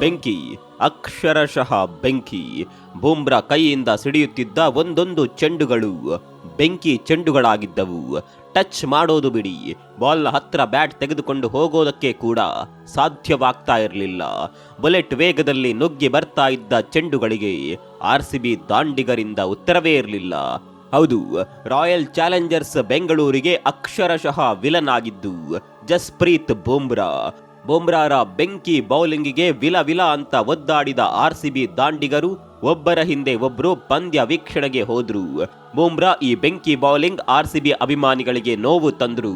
ಬೆಂಕಿ, ಅಕ್ಷರಶಃ ಬೆಂಕಿ. ಬೂಮ್ರಾ ಕೈಯಿಂದ ಸಿಡಿಯುತ್ತಿದ್ದ ಒಂದೊಂದು ಚೆಂಡುಗಳು ಬೆಂಕಿ ಚೆಂಡುಗಳಾಗಿದ್ದವು. ಟಚ್ ಮಾಡೋದು ಬಿಡಿ ಬಾಲ್ನ ಹತ್ರ ಬ್ಯಾಟ್ ತೆಗೆದುಕೊಂಡು ಹೋಗೋದಕ್ಕೆ ಕೂಡ ಸಾಧ್ಯವಾಗ್ತಾ ಇರಲಿಲ್ಲ. ಬುಲೆಟ್ ವೇಗದಲ್ಲಿ ನುಗ್ಗಿ ಬರ್ತಾ ಇದ್ದ ಚೆಂಡುಗಳಿಗೆ ಆರ್ ಸಿ ಬಿ ದಾಂಡಿಗರಿಂದ ಉತ್ತರವೇ ಇರಲಿಲ್ಲ. ಹೌದು, ರಾಯಲ್ ಚಾಲೆಂಜರ್ಸ್ ಬೆಂಗಳೂರಿಗೆ ಅಕ್ಷರಶಃ ವಿಲನ್ ಆಗಿದ್ದು, ಜಸ್ಪ್ರೀತ್ ಬೂಮ್ರಾ ಬೂಮ್ರಾರ ಬೆಂಕಿ ಬೌಲಿಂಗಿಗೆ ವಿಲ ವಿಲ ಅಂತ ಒದ್ದಾಡಿದ ಆರ್ ಸಿ ಬಿ ದಾಂಡಿಗರು ಒಬ್ಬರ ಹಿಂದೆ ಒಬ್ಬರು ಪಂದ್ಯ ವೀಕ್ಷಣೆಗೆ ಹೋದ್ರು. ಬೂಮ್ರಾ ಈ ಬೆಂಕಿ ಬೌಲಿಂಗ್ ಆರ್ ಸಿ ಬಿ ಅಭಿಮಾನಿಗಳಿಗೆ ನೋವು ತಂದ್ರು.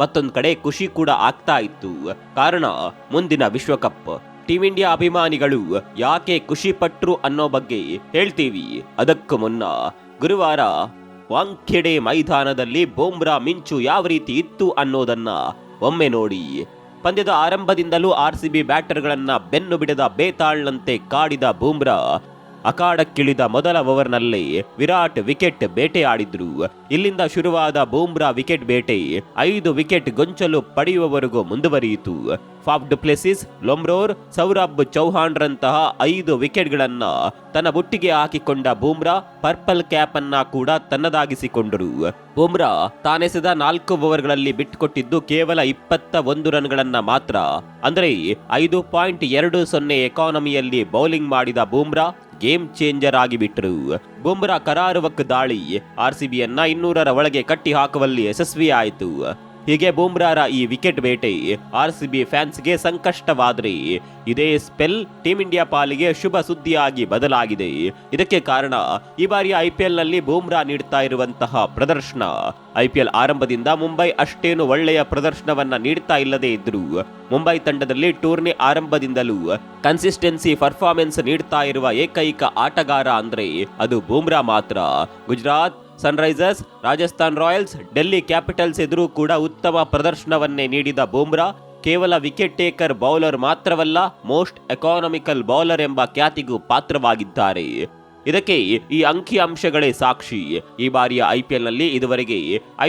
ಮತ್ತೊಂದು ಕಡೆ ಖುಷಿ ಕೂಡ ಆಗ್ತಾ ಇತ್ತು. ಕಾರಣ, ಮುಂದಿನ ವಿಶ್ವಕಪ್. ಟೀಮ್ ಇಂಡಿಯಾ ಅಭಿಮಾನಿಗಳು ಯಾಕೆ ಖುಷಿ ಪಟ್ರು ಅನ್ನೋ ಬಗ್ಗೆ ಹೇಳ್ತೀವಿ. ಅದಕ್ಕೂ ಮುನ್ನ ಗುರುವಾರ ವಾಂಖೆಡೆ ಮೈದಾನದಲ್ಲಿ ಬೂಮ್ರಾ ಮಿಂಚು ಯಾವ ರೀತಿ ಇತ್ತು ಅನ್ನೋದನ್ನ ಒಮ್ಮೆ ನೋಡಿ. ಪಂದ್ಯದ ಆರಂಭದಿಂದಲೂ ಆರ್ಸಿಬಿ ಬ್ಯಾಟರ್ಗಳನ್ನ ಬೆನ್ನು ಬಿಡದ ಬೇತಾಳ್ನಂತೆ ಕಾಡಿದ ಬೂಮ್ರಾ. ಅಖಾಡಕ್ಕಿಳಿದ ಮೊದಲ ಓವರ್ನಲ್ಲಿ ವಿರಾಟ್ ವಿಕೆಟ್ ಬೇಟೆಯಾಡಿದ್ರು ಇಲ್ಲಿಂದ ಶುರುವಾದ ಬೂಮ್ರಾ ವಿಕೆಟ್ ಬೇಟೆ ಐದು ವಿಕೆಟ್ ಗೊಂಚಲು ಪಡೆಯುವವರೆಗೂ ಮುಂದುವರಿಯಿತು. ಫಾಫ್ ಪ್ಲೇಸಿಸ್ ಲೊಮ್ರೋರ್, ಸೌರಭ್ ಚೌಹಾಣ್ರಂತಹ ಐದು ವಿಕೆಟ್ಗಳನ್ನ ತನ್ನ ಬುಟ್ಟಿಗೆ ಹಾಕಿಕೊಂಡ ಬೂಮ್ರಾ ಪರ್ಪಲ್ ಕ್ಯಾಪ್ ಅನ್ನ ಕೂಡ ತನ್ನದಾಗಿಸಿಕೊಂಡರು. ಬೂಮ್ರಾ ತಾನೆಸೆದ ನಾಲ್ಕು ಓವರ್ಗಳಲ್ಲಿ ಬಿಟ್ಟುಕೊಟ್ಟಿದ್ದು ಕೇವಲ ಇಪ್ಪತ್ತ ಒಂದು ರನ್ಗಳನ್ನ ಮಾತ್ರ. ಅಂದರೆ ಐದು ಪಾಯಿಂಟ್ ಎರಡು ಸೊನ್ನೆ ಎಕಾನಮಿಯಲ್ಲಿ ಬೌಲಿಂಗ್ ಮಾಡಿದ ಬೂಮ್ರಾ ಗೇಮ್ ಚೇಂಜರ್ ಆಗಿಬಿಟ್ರು ಬುಮ್ರಾ ಕರಾರುವಕ್ ದಾಳಿ. ಆರ್ಸಿಬಿಯನ್ನ ಇನ್ನೂರರ ಒಳಗೆ ಕಟ್ಟಿ ಹಾಕುವಲ್ಲಿ ಯಶಸ್ವಿ ಆಯಿತು ಹೀಗೆ ಬೂಮ್ರಾರ ಈ ವಿಕೆಟ್ ಬೇಟೆ ಆರ್ ಸಿ ಬಿ ಫ್ಯಾನ್ಸ್ಗೆ ಸಂಕಷ್ಟವಾದ್ರೆ. ಇದೇ ಸ್ಪೆಲ್ ಟೀಂ ಇಂಡಿಯಾ ಪಾಲಿಗೆ ಶುಭ ಸುದ್ದಿಯಾಗಿ ಬದಲಾಗಿದೆ. ಇದಕ್ಕೆ ಕಾರಣ ಈ ಬಾರಿ ಐಪಿಎಲ್ನಲ್ಲಿ ಬೂಮ್ರಾ ನೀಡ್ತಾ ಇರುವಂತಹ ಪ್ರದರ್ಶನ. ಐಪಿಎಲ್ ಆರಂಭದಿಂದ ಮುಂಬೈ ಅಷ್ಟೇನು ಒಳ್ಳೆಯ ಪ್ರದರ್ಶನವನ್ನ ನೀಡ್ತಾ ಇಲ್ಲದೇ ಇದ್ರು ಮುಂಬೈ ತಂಡದಲ್ಲಿ ಟೂರ್ನಿ ಆರಂಭದಿಂದಲೂ ಕನ್ಸಿಸ್ಟೆನ್ಸಿ ಪರ್ಫಾರ್ಮೆನ್ಸ್ ನೀಡ್ತಾ ಇರುವ ಏಕೈಕ ಆಟಗಾರ ಅಂದ್ರೆ ಅದು ಬೂಮ್ರಾ ಮಾತ್ರ. Gujarat Sunrisers Rajasthan Royals Delhi Capitals ಎದುರು ಕೂಡ ಉತ್ತಮ ಪ್ರದರ್ಶನವನ್ನೇ ನೀಡಿದ ಬೂಮ್ರಾ, ಕೇವಲ ವಿಕೆಟ್ ಟೇಕರ್ ಬೌಲರ್ ಮಾತ್ರವಲ್ಲ ಮೋಸ್ಟ್ ಎಕಾನಮಿಕಲ್ ಬೌಲರ್ ಎಂಬ ಖ್ಯಾತಿಗೂ ಪಾತ್ರವಾಗಿದ್ದಾರೆ. ಇದಕ್ಕೆ ಈ ಅಂಕಿ ಅಂಶಗಳೇ ಸಾಕ್ಷಿ. ಈ ಬಾರಿಯ ಐಪಿಎಲ್ನಲ್ಲಿ ಇದುವರೆಗೆ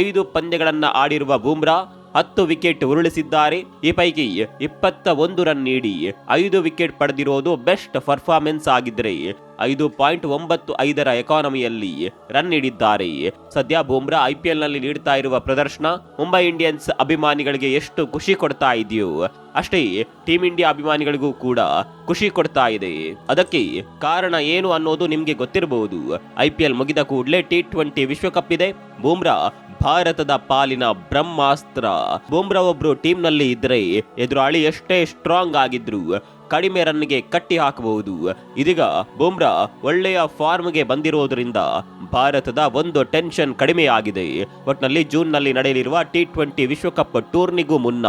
ಐದು ಪಂದ್ಯಗಳನ್ನು ಆಡಿರುವ ಬೂಮ್ರಾ, ಹತ್ತು ವಿಕೆಟ್ ಉರುಳಿಸಿದ್ದಾರೆ. ಈ ಪೈಕಿ ಇಪ್ಪತ್ತ ಒಂದು ರನ್ ನೀಡಿ ಐದು ವಿಕೆಟ್ ಪಡೆದಿರೋದು ಬೆಸ್ಟ್ ಪರ್ಫಾರ್ಮೆನ್ಸ್ ಆಗಿದ್ರೆ ಐದು ಪಾಯಿಂಟ್ ಒಂಬತ್ತು ಐದರ ಎಕಾನಮಿಯಲ್ಲಿ ರನ್ ನೀಡಿದ್ದಾರೆ. ಸದ್ಯ ಬೂಮ್ರಾ ಐಪಿಎಲ್ನಲ್ಲಿ ನೀಡ್ತಾ ಇರುವ ಪ್ರದರ್ಶನ ಮುಂಬೈ ಇಂಡಿಯನ್ಸ್ ಅಭಿಮಾನಿಗಳಿಗೆ ಎಷ್ಟು ಖುಷಿ ಕೊಡ್ತಾ ಇದೆಯೋ ಅಷ್ಟೇ ಟೀಂ ಇಂಡಿಯಾ ಅಭಿಮಾನಿಗಳಿಗೂ ಕೂಡ ಖುಷಿ ಕೊಡ್ತಾ ಇದೆ. ಅದಕ್ಕೆ ಕಾರಣ ಏನು ಅನ್ನೋದು ನಿಮಗೆ ಗೊತ್ತಿರಬಹುದು. ಐಪಿಎಲ್ ಮುಗಿದ ಕೂಡಲೇ ಟಿ ಟ್ವೆಂಟಿ ವಿಶ್ವಕಪ್ ಇದೆ. ಬೂಮ್ರಾ ಭಾರತದ ಪಾಲಿನ ಬ್ರಹ್ಮಾಸ್ತ್ರ. ಬೂಮ್ರಾ ಒಬ್ರು ಟೀಮ್ನಲ್ಲಿ ಇದ್ರೆ ಎದುರಾಳಿ ಎಷ್ಟೇ ಸ್ಟ್ರಾಂಗ್ ಆಗಿದ್ರು ಕಡಿಮೆ ರನ್ಗೆ ಕಟ್ಟಿ ಹಾಕಬಹುದು ಇದೀಗ ಬುಮ್ರಾ ಒಳ್ಳೆಯ ಫಾರ್ಮ್ಗೆ ಬಂದಿರುವುದರಿಂದ ಭಾರತದ ಒಂದು ಟೆನ್ಷನ್ ಕಡಿಮೆಯಾಗಿದೆ. ಒಟ್ನಲ್ಲಿ ಜೂನ್ನಲ್ಲಿ ನಡೆಯಲಿರುವ ಟಿ ಟ್ವೆಂಟಿ ವಿಶ್ವಕಪ್ ಟೂರ್ನಿಗೂ ಮುನ್ನ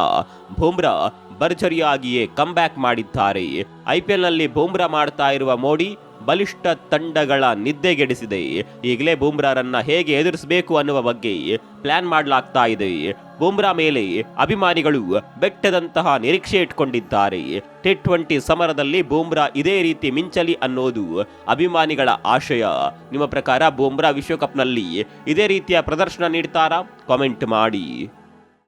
ಬುಮ್ರಾ ಭರ್ಜರಿಯಾಗಿಯೇ ಕಮ್ಬ್ಯಾಕ್ ಮಾಡಿದ್ದಾರೆ. ಐಪಿಎಲ್ನಲ್ಲಿ ಬುಮ್ರಾ ಮಾಡ್ತಾ ಇರುವ ಮೋಡಿ ಬಲಿಷ್ಠ ತಂಡಗಳ ನಿದ್ದೆಗೆಡಿಸಿದೆ. ಈಗಲೇ ಬೂಮ್ರಾರನ್ನ ಹೇಗೆ ಎದುರಿಸಬೇಕು ಅನ್ನುವ ಬಗ್ಗೆ ಪ್ಲಾನ್ ಮಾಡಲಾಗ್ತಾ ಇದೆ. ಬೂಮ್ರಾ ಮೇಲೆ ಅಭಿಮಾನಿಗಳು ಬೆಟ್ಟದಂತಹ ನಿರೀಕ್ಷೆ ಇಟ್ಕೊಂಡಿದ್ದಾರೆ. ಟಿ ಟ್ವೆಂಟಿ ಸಮರದಲ್ಲಿ ಬೂಮ್ರಾ ಇದೇ ರೀತಿ ಮಿಂಚಲಿ ಅನ್ನೋದು ಅಭಿಮಾನಿಗಳ ಆಶಯ. ನಿಮ್ಮ ಪ್ರಕಾರ ಬೂಮ್ರಾ ವಿಶ್ವಕಪ್ನಲ್ಲಿ ಇದೇ ರೀತಿಯ ಪ್ರದರ್ಶನ ನೀಡ್ತಾರಾ? ಕಾಮೆಂಟ್ ಮಾಡಿ.